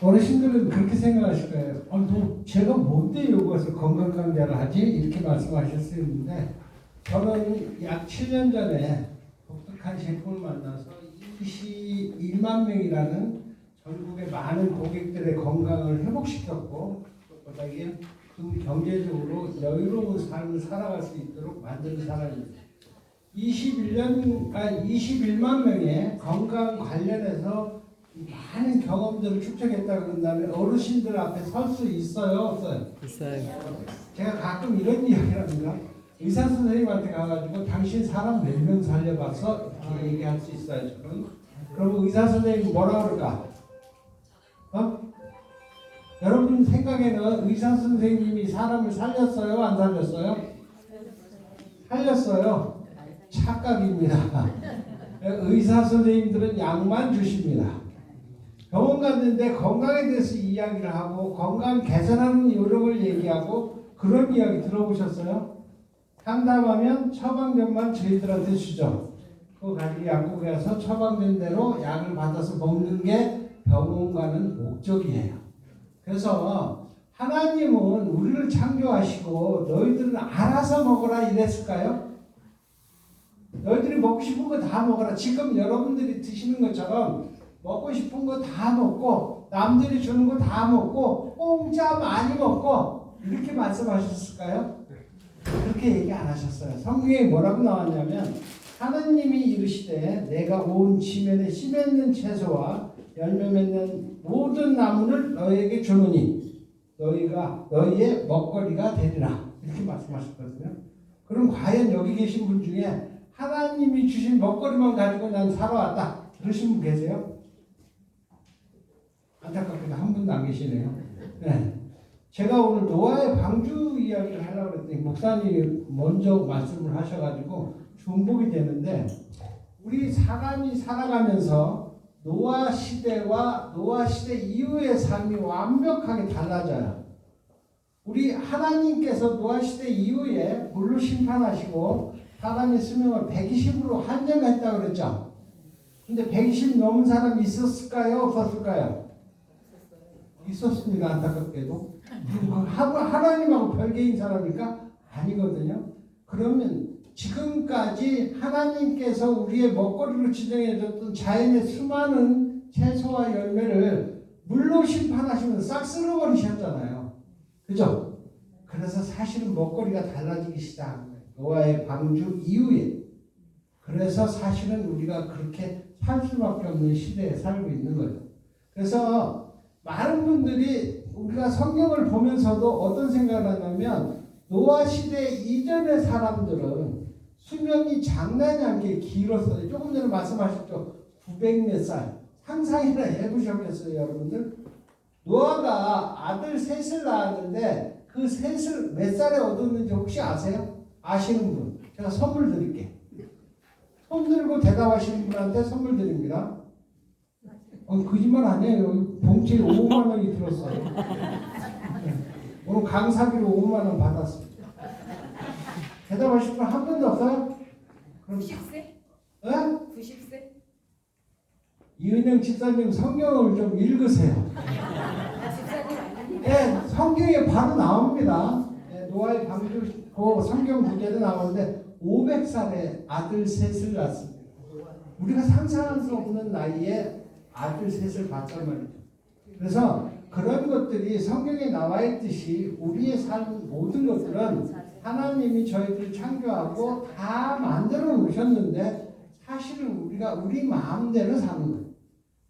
어르신들은 그렇게 생각하실 거예요. 아, 너 제가 뭔데 여기서 건강 강좌를 하지? 이렇게 말씀하셨었는데 저는 약 7년 전에 독특한 제품을 만나서 21만 명이라는 전국의 많은 고객들의 건강을 회복시켰고 이게 그 경제적으로 여유로운 삶을 살아갈 수 있도록 만드는 사람입니다. 21년, 아 21만 명의 건강 관련해서 많은 경험들을 축적했다 그런 다음에 어르신들 앞에 설 수 있어요, 없어요? 있어요. 제가 가끔 이런 이야기를 합니다. 의사 선생님한테 가가지고 당신 사람 몇 명 살려봤어? 이렇게 얘기할 수 있어요, 저는. 그러면 의사 선생님 뭐라 그럴까? 어? 여러분 생각에는 의사 선생님이 사람을 살렸어요, 안 살렸어요? 살렸어요. 착각입니다. 의사 선생님들은 약만 주십니다. 병원 갔는데 건강에 대해서 이야기를 하고 건강 개선하는 요령을 얘기하고 그런 이야기 들어보셨어요? 상담하면 처방전만 저희들한테 주죠. 그거 가지고 약국에 가서 처방된 대로 약을 받아서 먹는 게 병원 가는 목적이에요. 그래서 하나님은 우리를 창조하시고 너희들은 알아서 먹어라 이랬을까요? 너희들이 먹고 싶은 거 다 먹어라. 지금 여러분들이 드시는 것처럼 먹고 싶은 거 다 먹고 남들이 주는 거 다 먹고 공짜 많이 먹고 이렇게 말씀하셨을까요? 그렇게 얘기 안 하셨어요. 성경에 뭐라고 나왔냐면 하나님이 이르시되 내가 온 지면에 씨 맺는 채소와 열매 맺는 모든 나무를 너에게 주노니 너희가 너희의 먹거리가 되리라 이렇게 말씀하셨거든요. 그럼 과연 여기 계신 분 중에 하나님이 주신 먹거리만 가지고 난 살아왔다 그러신 분 계세요? 안타깝게도 한 분도 안 계시네요. 네. 제가 오늘 노아의 방주 이야기를 하려고 했더니 목사님이 먼저 말씀을 하셔가지고 중복이 되는데 우리 사람이 살아가면서 노아 시대와 노아 시대 이후의 삶이 완벽하게 달라져요. 우리 하나님께서 노아 시대 이후에 물로 심판하시고 사람의 수명을 120으로 한정했다고 그랬죠. 근데 120 넘은 사람이 있었을까요? 없었을까요? 있었습니다. 안타깝게도. 그 하나님하고 별개인 사람이니까 아니거든요. 그러면 지금까지 하나님께서 우리의 먹거리로 지정해줬던 자연의 수많은 채소와 열매를 물로 심판하시면 싹 쓸어버리셨잖아요. 그죠? 그래서 사실은 먹거리가 달라지기 시작한 거예요. 노아의 방주 이후에. 그래서 사실은 우리가 그렇게 살 수밖에 없는 시대에 살고 있는 거예요. 그래서 많은 분들이 우리가 성경을 보면서도 어떤 생각을 하냐면 노아 시대 이전의 사람들은 수명이 장난이 아니게 길었어요. 조금 전에 말씀하셨죠. 900몇 살. 상상이나 해보셨겠어요, 여러분들? 노아가 아들 셋을 낳았는데 그 셋을 몇 살에 얻었는지 혹시 아세요? 아시는 분? 제가 선물 드릴게. 손 들고 대답하시는 분한테 선물 드립니다. 어, 거짓말 아니에요. 봉투에 5만 원이 들었어요. 네. 오늘 강사비로 5만 원 받았습니다. 대답하실 분 한 분도 없어요? 그럼 90세? 에? 90세? 이은영 집사님 성경을 좀 읽으세요. 아, 집사님? 네, 성경에 바로 나옵니다. 네, 노아의 방주 그 성경 구절에 나오는데 500살에 아들 셋을 낳습니다. 우리가 상상할 수 없는 나이에 아들 셋을 봤단 말이죠. 그래서 그런 것들이 성경에 나와 있듯이 우리의 삶 모든 것들은 하나님이 저희들 창조하고 다 만들어 놓으셨는데 사실은 우리가 우리 마음대로 사는 거예요.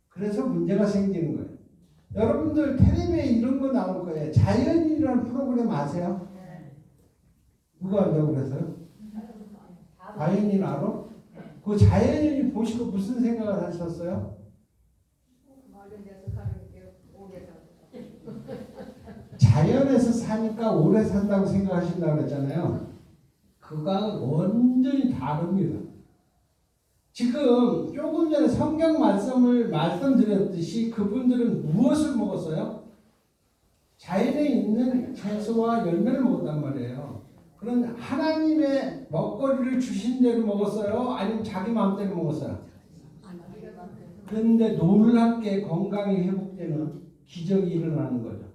그래서 문제가 생기는 거예요. 여러분들 텔레비에 이런 거 나올 거예요. 자연이라는 프로그램 아세요? 누가 한다고 그랬어요? 자연인 알아? 그 자연인 보시고 무슨 생각을 하셨어요? 자연에서 사니까 오래 산다고 생각하신다고 그랬잖아요. 그거는 완전히 다릅니다. 지금 조금 전에 성경 말씀을 말씀드렸듯이 그분들은 무엇을 먹었어요? 자연에 있는 채소와 열매를 먹었단 말이에요. 그런 하나님의 먹거리를 주신 대로 먹었어요? 아니면 자기 마음대로 먹었어요? 그런데 놀랍게 건강이 회복되는 기적이 일어나는 거죠.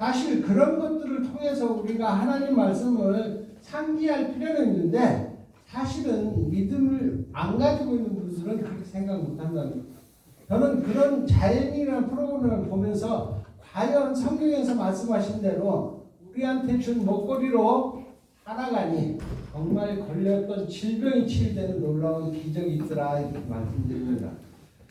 사실 그런 것들을 통해서 우리가 하나님 말씀을 상기할 필요는 있는데 사실은 믿음을 안 가지고 있는 분들은 그렇게 생각 못 한다는. 저는 그런 자연이라는 프로그램을 보면서 과연 성경에서 말씀하신 대로 우리한테 준 먹거리로 살아가니 정말 걸렸던 질병이 치유되는 놀라운 기적이 있더라 이렇게 말씀드립니다.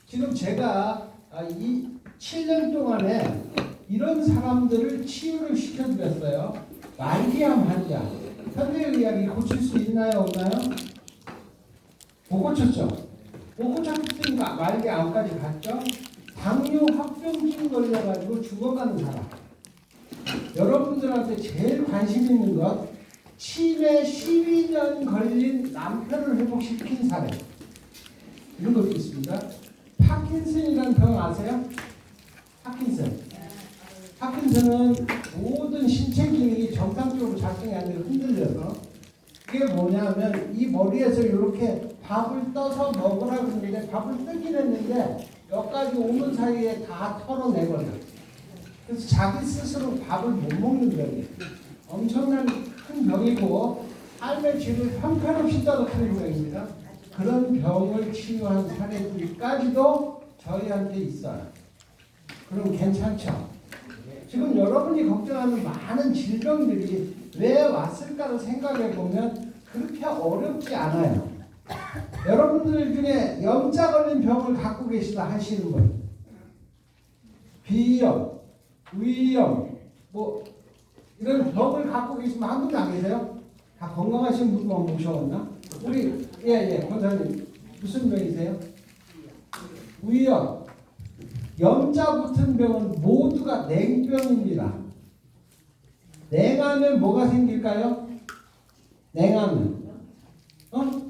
지금 제가 아, 이 7년 동안에 이런 사람들을 치유를 시켜드렸어요. 말기암 환자. 현대의학이 고칠 수 있나요 없나요? 못 고쳤죠. 못 고쳤으니까 말기암까지 갔죠. 당뇨 합병증 걸려가지고 죽어가는 사람. 여러분들한테 제일 관심 있는 것 치매 12년 걸린 남편을 회복시킨 사례. 이런 것도 있습니다. 파킨슨이라는 병 아세요? 파킨슨. 파킨슨은 모든 신체 기능이 정상적으로 작동이 안 되고 흔들려서 이게 뭐냐면 이 머리에서 이렇게 밥을 떠서 먹으라고 했는데 밥을 뜨긴 했는데 여기까지 오는 사이에 다 털어내버려. 그래서 자기 스스로 밥을 못 먹는 병이에요. 엄청난 큰 병이고 삶의 질을 형편없이 떨어뜨리는 병입니다. 그런 병을 치유한 사례들까지도 저희한테 있어요. 그럼 괜찮죠? 지금 여러분이 걱정하는 많은 질병들이 왜 왔을까를 생각해 보면 그렇게 어렵지 않아요. 여러분들 중에 염자 걸린 병을 갖고 계시다 하시는 분, 비염, 위염, 뭐 이런 병을 갖고 계시면 한 분도 안 계세요? 다 건강하신 분만 모셔왔나? 우리 예예 권사님 무슨 병이세요? 위염, 염자 붙은 병은 모두가 냉병입니다. 냉하면 뭐가 생길까요? 냉하면 어?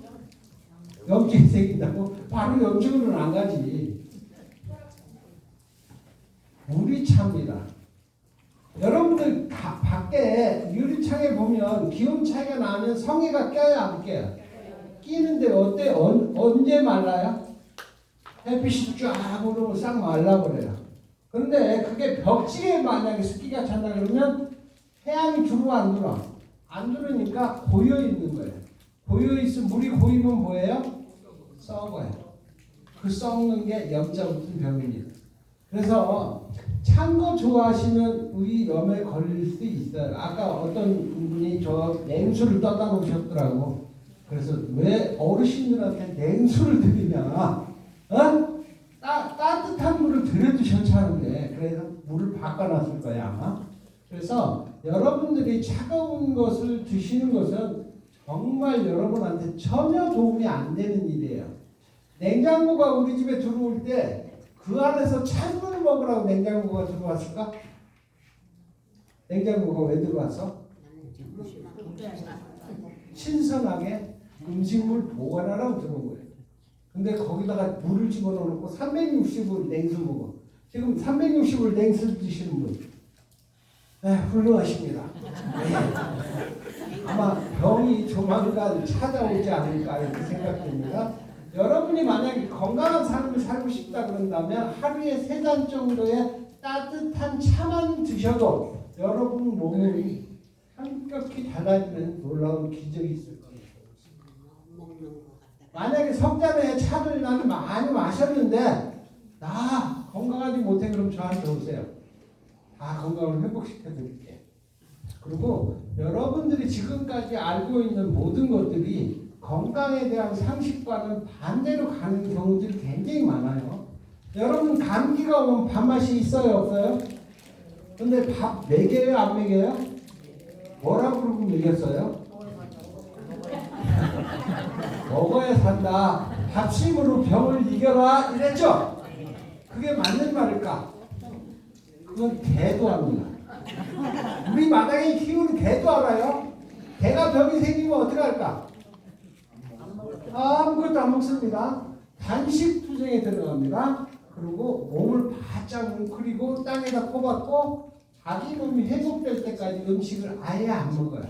염증이 생긴다고? 바로 염증으로는 안 가지. 유리차입니다. 여러분들 가- 밖에 유리창에 보면 기온 차이가 나면 성에가 껴요 안 껴요? 끼는데 어때? 언, 언제 말라요? 햇빛이 쫙 오르고 싹 말라버려요. 그런데 그게 벽지에 만약에 습기가 찬다 그러면 태양이 들어와 안 들어와? 안 들어오니까 고여 있는 거예요. 고여 있으면 물이 고이면 뭐예요? 썩어요. 그 썩는 게 염자 붙은 병입니다. 그래서 찬 거 좋아하시면 위염에 걸릴 수 있어요. 아까 어떤 분이 저 냉수를 떠다 놓으셨더라고. 그래서 왜 어르신들한테 냉수를 드리냐? 어? 따, 따뜻한 물을 들여도 괜찮은데 그래서 물을 바꿔놨을 거야 아마. 그래서 여러분들이 차가운 것을 드시는 것은 정말 여러분한테 전혀 도움이 안 되는 일이에요. 냉장고가 우리 집에 들어올 때 그 안에서 찬물을 먹으라고 냉장고가 들어왔을까? 냉장고가 왜 들어왔어? 신선하게 음식물 보관하라고 들어온 거예요. 근데 거기다가 물을 집어넣고 360을 냉수 먹어. 지금 360을 냉수 드시는 분. 네, 훌륭하십니다. 네. 아마 병이 조만간 찾아오지 않을까 이렇게 생각됩니다. 여러분이 만약에 건강한 삶을 살고 싶다 그런다면 하루에 세 잔 정도의 따뜻한 차만 드셔도 여러분 몸이 현격히 달라지는 놀라운 기적이 있을 겁니다. 만약에 석잔에 차를 나는 많이 마셨는데 나 건강하지 못해 그럼 저한테 오세요. 다 건강을 회복시켜 드릴게. 그리고 여러분들이 지금까지 알고 있는 모든 것들이 건강에 대한 상식과는 반대로 가는 경우들이 굉장히 많아요. 여러분 감기가 오면 밥맛이 있어요 없어요? 근데 밥 먹여요 안 먹여요? 뭐라고 그러고 먹였어요? 먹어야 산다. 밥심으로 병을 이겨라 이랬죠? 그게 맞는 말일까? 그건 개도 합니다. 우리 마당에 키우는 개도 알아요? 개가 병이 생기면 어떻게 할까? 아무것도 안 먹습니다. 단식 투쟁에 들어갑니다. 그리고 몸을 바짝 웅크리고 땅에다 꼽았고 자기 몸이 회복될 때까지 음식을 아예 안 먹어요.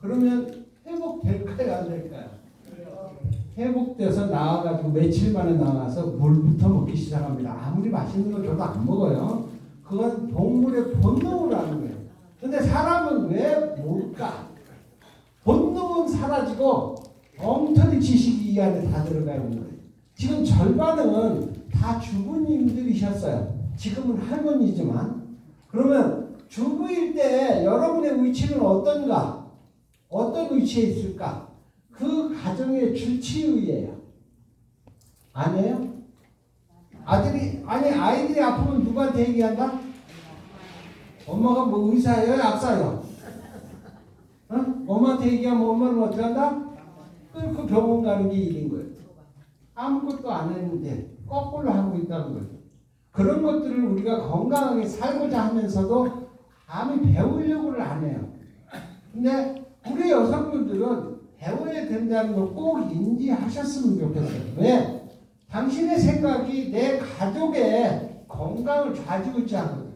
그러면 회복될까요 안 될까요? 회복돼서 나와가지고 며칠 만에 나와서 물부터 먹기 시작합니다. 아무리 맛있는 거 줘도 안 먹어요. 그건 동물의 본능으로 하는 거예요. 근데 사람은 왜 뭘까? 본능은 사라지고 엉터리 지식이 이 안에 다 들어가 있는 거예요. 지금 절반은 다 주부님들이셨어요. 지금은 할머니지만. 그러면 주부일 때 여러분의 위치는 어떤가? 어떤 위치에 있을까? 그 가정의 주치의예요. 아니에요? 아들이 아니 아이들이 아프면 누구한테 얘기한다? 엄마가 뭐 의사예요, 약사예요? 어? 엄마한테 얘기하면 엄마는 어떻게 한다? 끊고 병원 가는 게 일인 거예요. 아무것도 안 했는데 거꾸로 하고 있다는 거예요. 그런 것들을 우리가 건강하게 살고자 하면서도 감히 배우려고를 안 해요. 근데 우리 여성분들은 배워야 된다는 걸 꼭 인지하셨으면 좋겠어요. 왜? 당신의 생각이 내 가족의 건강을 좌지우지 하거든요.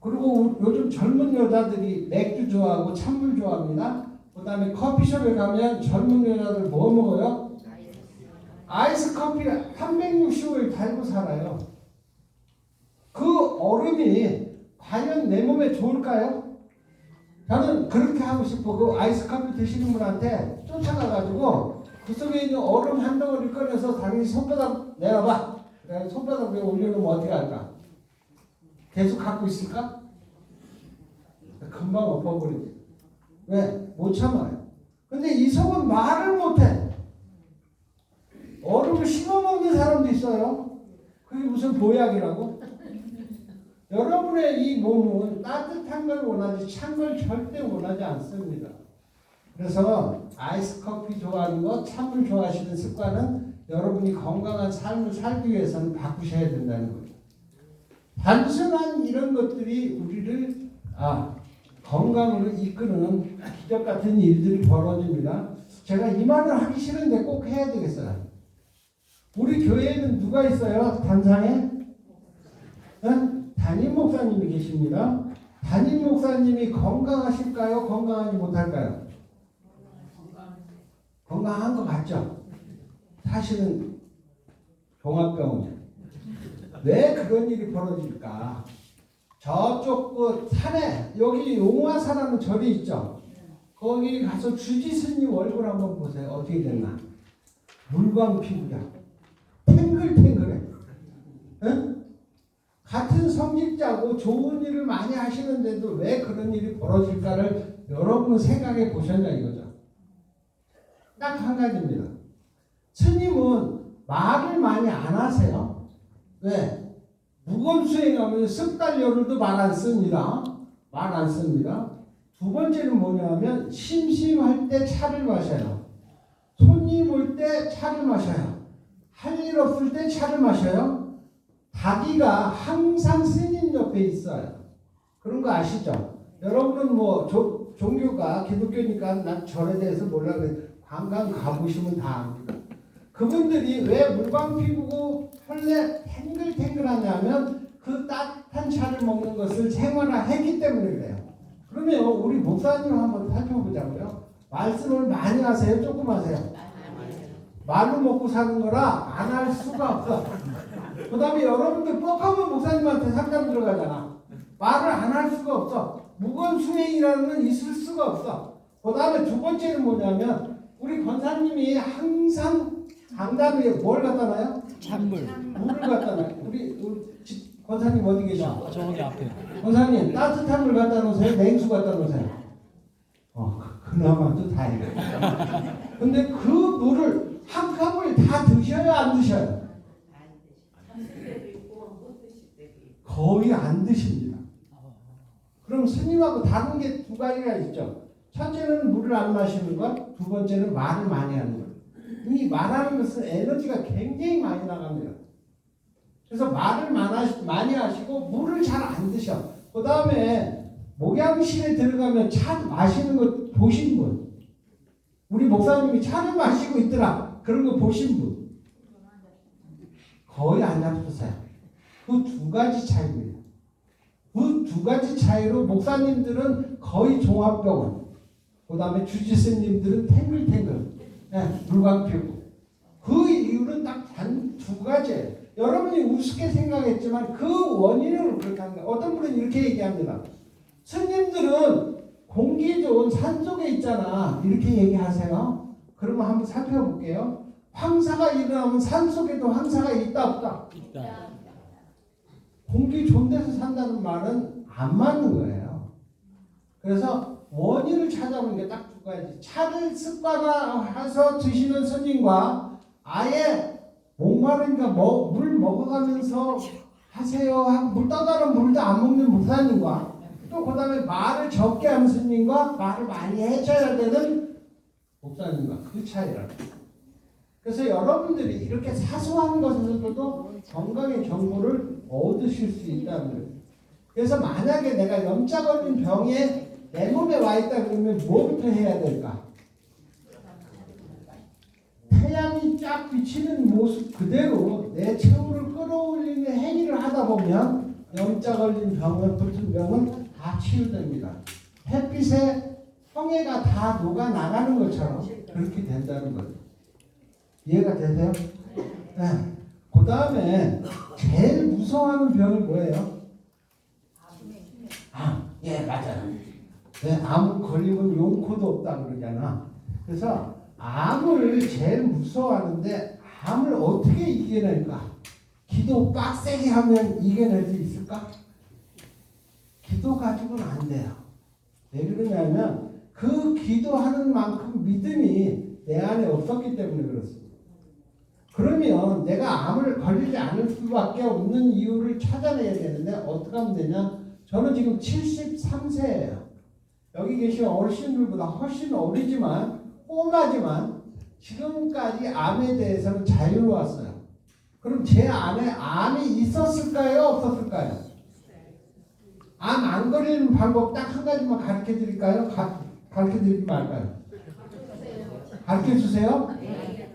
그리고 요즘 젊은 여자들이 맥주 좋아하고 찬물 좋아합니다. 그 다음에 커피숍에 가면 젊은 여자들 뭐 먹어요? 아이스 커피 365일 달고 살아요. 그 얼음이 과연 내 몸에 좋을까요? 저는 그렇게 하고 싶어. 그 아이스 커피 드시는 분한테 쫓아가가지고 그 속에 있는 얼음 한 덩어리 꺼내서 당연히 손바닥 내려봐. 손바닥 위에 올려놓으면 어떻게 할까? 계속 갖고 있을까? 금방 엎어버리지. 왜? 못 참아요. 근데 이 속은 말을 못해. 얼음을 씹어 먹는 사람도 있어요. 그게 무슨 보약이라고? 여러분의 이 몸은 따뜻한 걸 원하지 찬 걸 절대 원하지 않습니다. 그래서 아이스 커피 좋아하는 거, 찬물 좋아하시는 습관은 여러분이 건강한 삶을 살기 위해서는 바꾸셔야 된다는 거예요. 단순한 이런 것들이 우리를 아, 건강으로 이끄는 기적 같은 일들이 벌어집니다. 제가 이 말을 하기 싫은데 꼭 해야 되겠어요. 우리 교회에는 누가 있어요? 단상에? 응? 담임 목사님이 계십니다. 담임 목사님이 건강하실까요? 건강하지 못할까요? 건강한 것 같죠? 사실은 종합병원이에요. 왜 그런 일이 벌어질까? 저쪽 그 산에 여기 용화사라는 절이 있죠. 거기 가서 주지스님 얼굴 한번 보세요. 어떻게 됐나? 물광 피부야. 탱글탱글해. 응? 같은 성직자고 좋은 일을 많이 하시는데도 왜 그런 일이 벌어질까를 여러분은 생각해 보셨냐 이거죠. 딱 한 가지입니다. 스님은 말을 많이 안 하세요. 왜? 무건 수행하면 석달 열흘도 말 안 씁니다. 말 안 씁니다. 두 번째는 뭐냐면 심심할 때 차를 마셔요. 손님 올 때 차를 마셔요. 할 일 없을 때 차를 마셔요. 자기가 항상 스님 옆에 있어요. 그런 거 아시죠? 여러분은 뭐 조, 종교가 기독교니까 난 절에 대해서 몰라 그래. 관광 가보시면 다 압니다. 그분들이 왜 물광 피부고 혈내 탱글탱글하냐면 그 따뜻한 차를 먹는 것을 생활화했기 때문에 그래요. 그러면 우리 목사님 한번 살펴보자고요. 말씀을 많이 하세요? 조금 하세요? 말로 먹고 사는 거라 안 할 수가 없어. 그 다음에 여러분들 뻑하면 목사님한테 상담 들어가잖아. 말을 안 할 수가 없어. 무건 수행이라는 건 있을 수가 없어. 그 다음에 두 번째는 뭐냐면 우리 권사님이 항상 장담에 뭘 갖다 놔요? 찬물 물을 갖다 놔요. 우리, 우리 집 권사님 어디 계셔? 저기 앞에 권사님 따뜻한 물 갖다 놓으세요? 냉수 갖다 놓으세요? 어, 그- 그나마도 다행이에요. 근데 그 물을 한 컵을 다 드셔요? 안 드셔요? 거의 안 드십니다. 그럼 스님하고 다른 게 두 가지가 있죠. 첫째는 물을 안 마시는 것, 두 번째는 말을 많이 하는 것. 이 말하는 것은 에너지가 굉장히 많이 나갑니다. 그래서 말을 많이 하시고 물을 잘 안 드셔. 그 다음에 목양실에 들어가면 차 마시는 거 보신 분. 우리 목사님이 차를 마시고 있더라. 그런 거 보신 분. 거의 안 잡수세요. 그 두 가지 차이입니다. 그두 가지 차이로 목사님들은 거의 종합병원, 그 다음에 주지스님들은 탱글탱글, 예, 물광 피고. 그 이유는 딱 단 두 가지예요. 여러분이 우습게 생각했지만 그 원인을 그렇게 합니다. 어떤 분은 이렇게 얘기합니다. 스님들은 공기 좋은 산 속에 있잖아. 이렇게 얘기하세요. 그러면 한번 살펴볼게요. 황사가 일어나면 산 속에도 황사가 있다 없다. 공기 좋은 데서 산다는 말은 안 맞는 거예요. 그래서 원인을 찾아보는 게 딱 두 가지. 차를 습관화해서 드시는 스님과 아예 목마르니까 뭐, 물 먹어가면서 하세요. 물 떠다는 물도 안 먹는 목사님과 또 그 다음에 말을 적게 하는 스님과 말을 많이 해줘야 되는 목사님과 그 차이라. 그래서 여러분들이 이렇게 사소한 것에서도 건강의 정보를 얻으실 수 있다는 거예요. 그래서 만약에 내가 염자 걸린 병에 내 몸에 와 있다 그러면 뭐부터 해야 될까? 태양이 쫙 비치는 모습 그대로 내 체온을 끌어올리는 행위를 하다 보면 염자 걸린 병은 붙은 병은 다 치유됩니다. 햇빛에 성해가 다 녹아 나가는 것처럼 그렇게 된다는 거죠. 이해가 되세요? 네. 그 다음에 제일 무서워하는 병이 뭐예요? 암. 예, 맞아요. 네, 암 걸리면 용코도 없다 그러잖아. 그래서 암을 제일 무서워하는데 암을 어떻게 이겨낼까? 기도 빡세게 하면 이겨낼 수 있을까? 기도 가지고는 안 돼요. 왜 그러냐면 그 기도하는 만큼 믿음이 내 안에 없었기 때문에 그렇습니다. 그러면 내가 암을 걸리지 않을 수밖에 없는 이유를 찾아내야 되는데 어떻게 하면 되냐? 저는 지금 73세예요. 여기 계신 어르신들보다 훨씬 어리지만 꼬마지만 지금까지 암에 대해서는 자유로웠어요. 그럼 제 안에 암이 있었을까요? 없었을까요? 암 안 걸리는 방법 딱 한 가지만 가르쳐 드릴까요? 가르쳐 드리지 말까요? 가르쳐 주세요?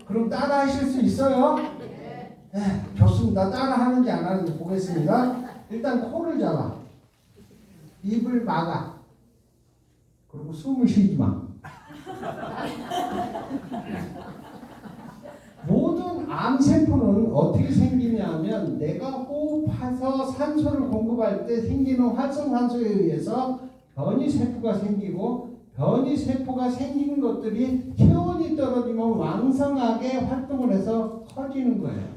그럼 따라 하실 수 있어요? 네, 좋습니다. 따라 하는지 안 하는지 보겠습니다. 일단 코를 잡아. 입을 막아. 그리고 숨을 쉬지 마. 모든 암세포는 어떻게 생기냐면 내가 호흡해서 산소를 공급할 때 생기는 활성산소에 의해서 변이 세포가 생기고 변이 세포가 생기는 것들이 체 온이 떨어지면 왕성하게 활동을 해서 커지는 거예요.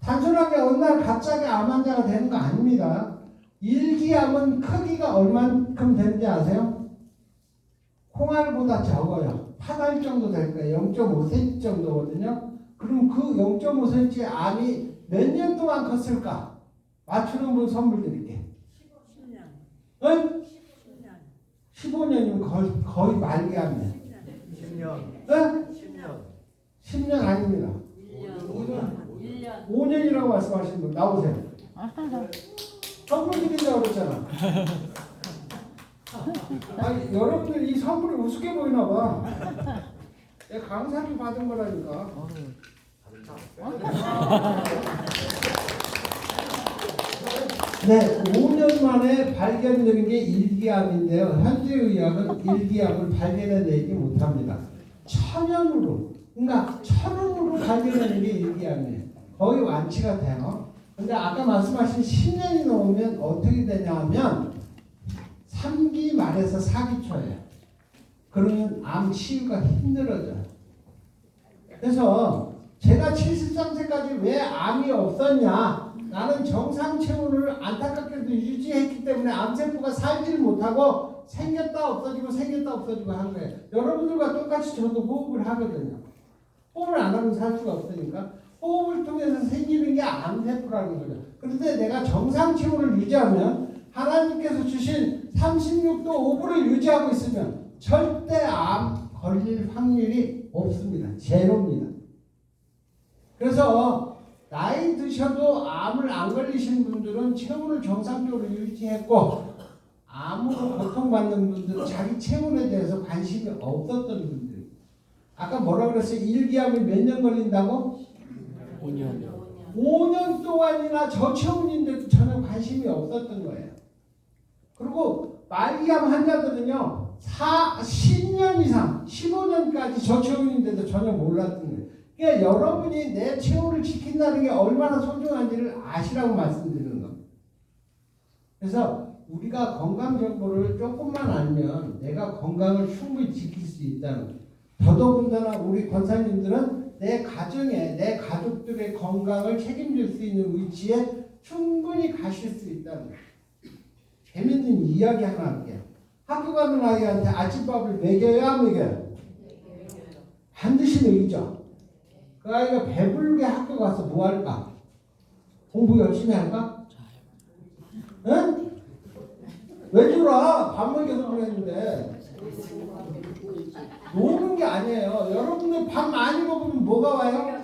단순하게 어느 날 갑자기 암 환자가 되는 거 아닙니다. 일기암은 크기가 얼만큼 되는지 아세요? 콩알보다 적어요. 파달 정도 될 거예요. 0.5cm 정도거든요. 그럼 그 0.5cm 암이 몇 년 동안 컸을까? 맞추는 분 선물 드릴게. 10년. 응? 10년. 15년이면 거의, 거의 말기암이에요. 10년, 응? 10년, 10년 아닙니다. 1년. 1년. 5년 이라고 말씀하시는 분 나오세요. 선물 드린다고 그랬잖아. 아니, 여러분들 이 선물이 우습게 보이나 봐. 내가 강사를 받은 거라니까. 네, 5년 만에 발견되는 게 일기암인데요. 현재 의학은 일기암을 발견해내지 못합니다. 천연으로, 그러니까 천연으로 발견하는 게 일기암이에요. 거의 완치가 돼요. 근데 아까 말씀하신 10년이 넘으면 어떻게 되냐면 3기 말에서 4기 초예요. 그러면 암 치유가 힘들어져요. 그래서 제가 73세까지 왜 암이 없었냐? 나는 정상 체온을 안타깝게도 유지했기 때문에 암세포가 살지를 못하고 생겼다 없어지고 생겼다 없어지고 한 거예요. 여러분들과 똑같이 저도 호흡을 하거든요. 호흡을 안 하면 살 수가 없으니까 호흡을 통해서 생기는 게 암세포라는 거죠. 그런데 내가 정상 체온을 유지하면 하나님께서 주신 36도 5분을 유지하고 있으면 절대 암 걸릴 확률이 없습니다. 제로입니다. 그래서 나이 드셔도 암을 안 걸리신 분들은 체온을 정상적으로 유지했고 암으로 고통받는 분들은 자기 체온에 대해서 관심이 없었던 분들. 아까 뭐라 그랬어요? 일기암이 몇년 걸린다고? 5년, 5년 동안이나 저체온인데도 전혀 관심이 없었던 거예요. 그리고 말기암 환자들은요, 4, 10년 이상, 15년까지 저체온인데도 전혀 몰랐던 거예요. 그러니까 여러분이 내 체온을 지킨다는 게 얼마나 소중한지를 아시라고 말씀드리는 겁니다. 그래서 우리가 건강 정보를 조금만 알면 내가 건강을 충분히 지킬 수 있다는. 더더군다나 우리 권사님들은 내 가정에 내 가족들의 건강을 책임질 수 있는 위치에 충분히 가실 수 있다는. 재밌는 이야기 하나 할게요. 학교 가는 아이한테 아침밥을 먹여야 안 먹여요? 반드시 먹이죠. 그 아이가 배부르게 학교 가서 뭐 할까? 공부 열심히 할까? 응? 왜 졸아? 밥 먹여서 그랬는데 노는 게 아니에요. 여러분들 밥 많이 먹으면 뭐가 와요?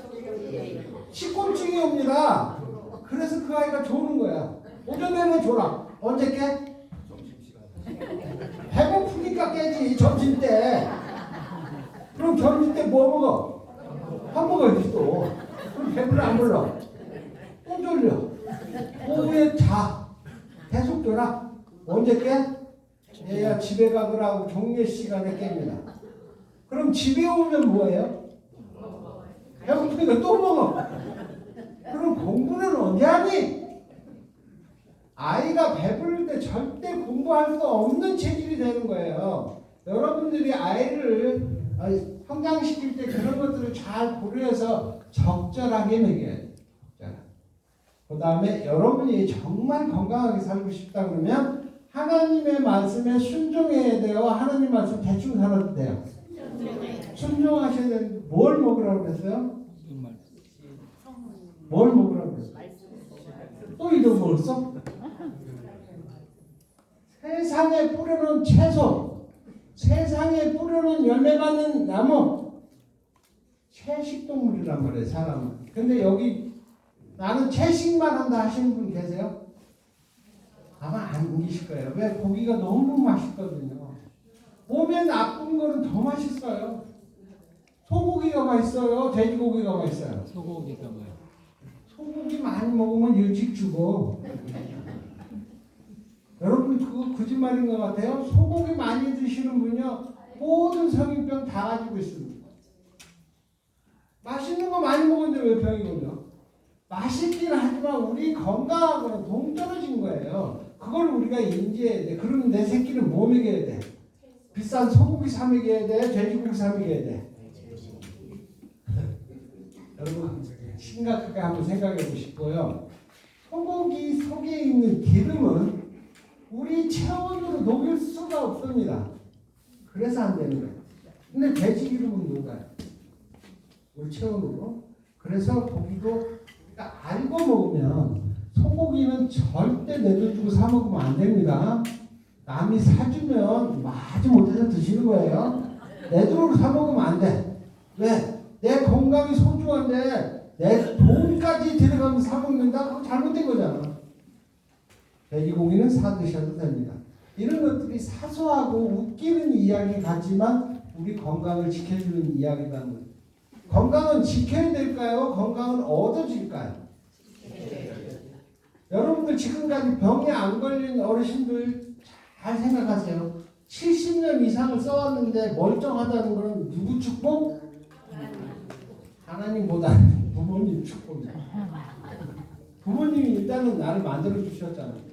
식곤증이 옵니다. 그래서 그 아이가 조는 거야. 오전에는 졸아. 언제 깨? 배고프니까 깨지 점심 때. 그럼 점심 때 뭐 먹어? 밥 먹어야지 또. 그럼 배불러 안 불러? 또 졸려. 오후에 자. 계속 졸아. 언제 깨? 얘야 집에 가거라고 종례 시간에 깹니다. 그럼 집에 오면 뭐예요? 배고프니까 또 먹어. 그럼 공부는 언제 하니? 아이가 배부를 때 절대 공부할 수 없는 체질이 되는 거예요. 여러분들이 아이를 어, 성장시킬 때 그런 것들을 잘 고려해서 적절하게 먹여야 돼요. 그 다음에 여러분이 정말 건강하게 살고 싶다 그러면 하나님의 말씀에 순종해야 돼요. 하나님 말씀 대충 살아도 돼요. 순종하셔야 되는데 뭘 먹으라고 그랬어요? 뭘 먹으라고 그랬어요? 또걸 써? 세상에 뿌려놓은 채소, 세상에 뿌려놓은 열매 받는 나무, 채식동물이란 말이에요, 사람은. 근데 여기 나는 채식만 한다 하시는 분 계세요? 아마 안 계실 거예요. 왜? 고기가 너무 맛있거든요. 몸에 나쁜 거는 더 맛있어요. 소고기가 맛있어요? 돼지고기가 맛있어요? 소고기가 뭐야? 소고기 많이 먹으면 일찍 죽어. 여러분 그거 거짓말인 것 같아요? 소고기 많이 드시는 분요 모든 성인병 다 가지고 있습니다. 맛있는 거 많이 먹었는데 왜 병이 걸려? 맛있긴 하지만 우리 건강하고는 동떨어진 거예요. 그걸 우리가 인지해야 돼. 그러면 내 새끼는 뭐 먹여야 돼? 비싼 소고기 사 먹여야 돼? 돼지고기 사 먹여야 돼? 여러분 심각하게 한번 생각해 보시고요. 소고기 속에 있는 기름은 우리 체온으로 녹일 수가 없습니다. 그래서 안 되는 거예요. 근데 돼지 기름은 녹아요. 우리 체온으로. 그래서 고기도 우리가 알고 먹으면 소고기는 절대 내돈 주고 사 먹으면 안 됩니다. 남이 사주면 마지 못해서 드시는 거예요. 내 돈으로 사 먹으면 안 돼. 왜? 내 건강이 소중한데 내 돈까지 들어가면 사 먹는다? 그거 잘못된 거잖아. 돼지고기는 사 드셔도 됩니다. 이런 것들이 사소하고 웃기는 이야기 같지만 우리 건강을 지켜주는 이야기라는 거예요. 건강은 지켜야 될까요? 건강은 얻어질까요? 여러분들 지금까지 병에 안 걸린 어르신들 잘 생각하세요. 70년 이상을 써왔는데 멀쩡하다는 것은 누구 축복? 하나님보다 부모님 축복이야. 부모님이 일단은 나를 만들어 주셨잖아요.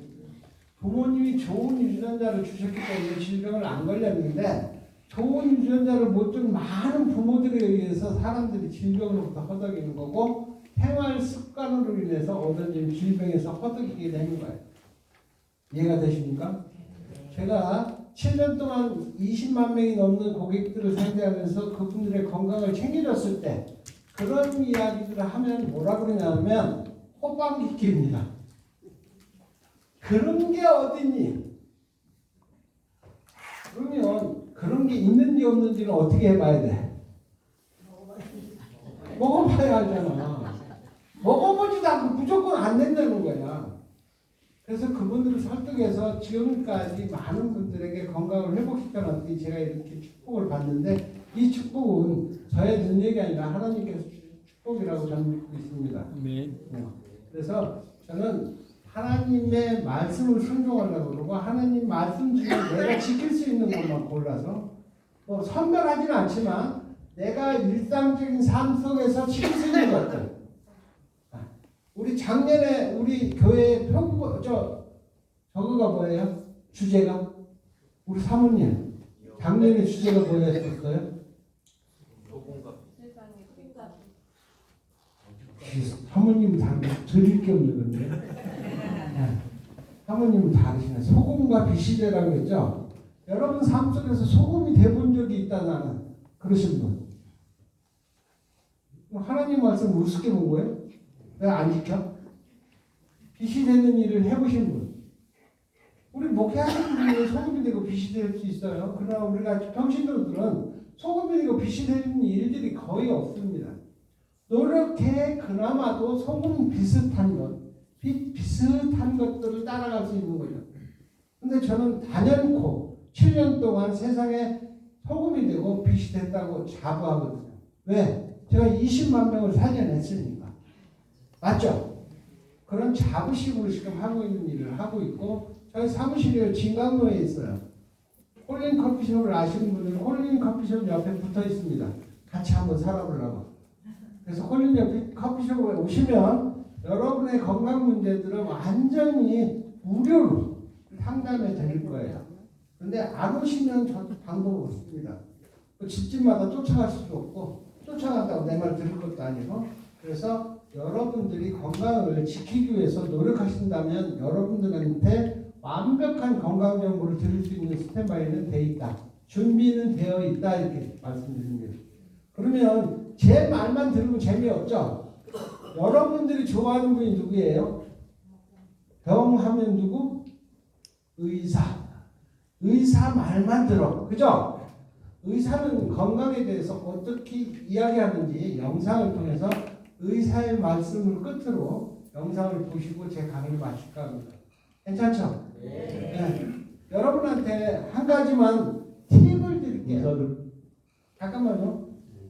부모님이 좋은 유전자를 주셨기 때문에 질병을 안 걸렸는데 좋은 유전자를 못 준 많은 부모들에 의해서 사람들이 질병으로부터 허덕이는 거고 생활 습관으로 인해서 얻어진 질병에서 허덕이게 되는 거예요. 이해가 되십니까? 제가 7년 동안 20만 명이 넘는 고객들을 상대하면서 그분들의 건강을 챙겨줬을 때 그런 이야기들을 하면 뭐라 그러냐면 호빵기입니다. 그런 게 어딨니? 그러면 그런 게 있는지 없는지는 어떻게 해봐야 돼? 먹어봐야 알잖아. 먹어보지도 않고 무조건 안 된다는 거야. 그래서 그분들을 설득해서 지금까지 많은 분들에게 건강을 회복시켜놨더니 제가 이렇게 축복을 받는데 이 축복은 저의 능력이 아니라 하나님께서 축복이라고 저는 믿고 있습니다. 아멘. 그래서 저는 하나님의 말씀을 순종하려고 그러고 하나님 말씀 중에 내가 지킬 수 있는 것만 골라서 뭐 선별하지는 않지만 내가 일상적인 삶 속에서 실수는 것들. 아, 우리 작년에 우리 교회 표구 저 저거가 뭐예요? 주제가 우리 사모님 작년에 주제가 뭐였었어요? 사모님 다 드릴 게 없는 건데. 네. 사모님은 다르시네. 소금과 되라고 했죠. 여러분 삶 속에서 소금이 돼본 적이 있다 나는 그러신 분. 하나님 말씀 우습게 본 거예요? 왜 안 지켜? 빛이 되는 일을 해보신 분. 우리 목회하는 분이 소금이 되고 빛이 될 수 있어요. 그러나 우리가 평신도들은 소금이 되고 빛이 되는 일들이 거의 없습니다. 노력해 그나마도 소금 비슷한 것, 빛 비슷한 것들을 따라갈 수 있는 거죠. 근데 저는 단연코 7년 동안 세상에 소금이 되고 빛이 됐다고 자부하거든요. 왜? 제가 20만 명을 살려냈으니까. 맞죠? 그런 자부심으로 지금 하고 있는 일을 하고 있고 저희 사무실이 진강로에 있어요. 홀린 커피숍을 아시는 분들은 홀린 커피숍 옆에 붙어 있습니다. 같이 한번 살아보려고. 그래서 홀린 옆에 커피숍에 오시면 여러분의 건강 문제들은 완전히 무료로 상담해 드릴 거예요. 근데 안 오시면 저도 방법 없습니다. 그 집집마다 쫓아갈 수도 없고 쫓아간다고 내 말 들을 것도 아니고 그래서 여러분들이 건강을 지키기 위해서 노력하신다면 여러분들한테 완벽한 건강 정보를 드릴 수 있는 스탠바이는 돼 있다. 준비는 되어 있다 이렇게 말씀드립니다. 그러면 제 말만 들으면 재미없죠? 여러분들이 좋아하는 분이 누구예요? 병하면 누구? 의사. 의사 말만 들어. 그죠? 의사는 건강에 대해서 어떻게 이야기하는지 영상을 통해서 의사의 말씀을 끝으로 영상을 보시고 제 강의를 마칠까 합니다. 괜찮죠? 네. 여러분한테 한 가지만 팁을 드릴게요. 잠깐만요.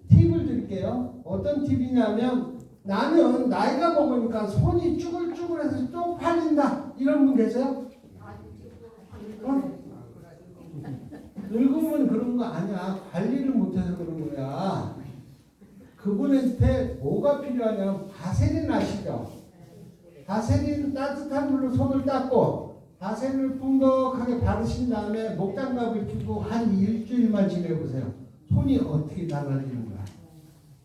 팁을 드릴게요. 어떤 팁이냐면 나는 나이가 먹으니까 손이 쭈글쭈글해서 쪽팔린다. 이런 분 계세요? 어? 늙으면 그런 거 아니야. 관리를 못해서 그런 거야. 그분한테 뭐가 필요하냐면 바세린 아시죠? 바세린 따뜻한 물로 손을 닦고 바세린을 풍덕하게 바르신 다음에 목장갑을 끼고 한 일주일만 지내보세요. 손이 어떻게 달라지는 거야.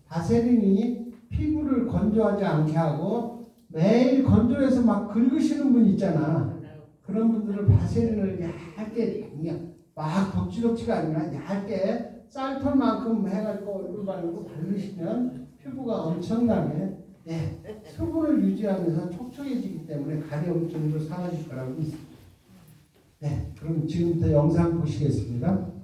바세린이 피부를 건조하지 않게 하고 매일 건조해서 막 긁으시는 분 있잖아. 그런 분들은 바세린을 얇게 그냥 막 덕지덕지가 아니라 얇게 쌀털만큼 해가지고 얼굴 바르고 바르시면 피부가 엄청나게 예, 수분을 유지하면서 촉촉해지기 때문에 가려움증도 사라질 거라고 믿습니다. 네, 그럼 지금부터 영상 보시겠습니다.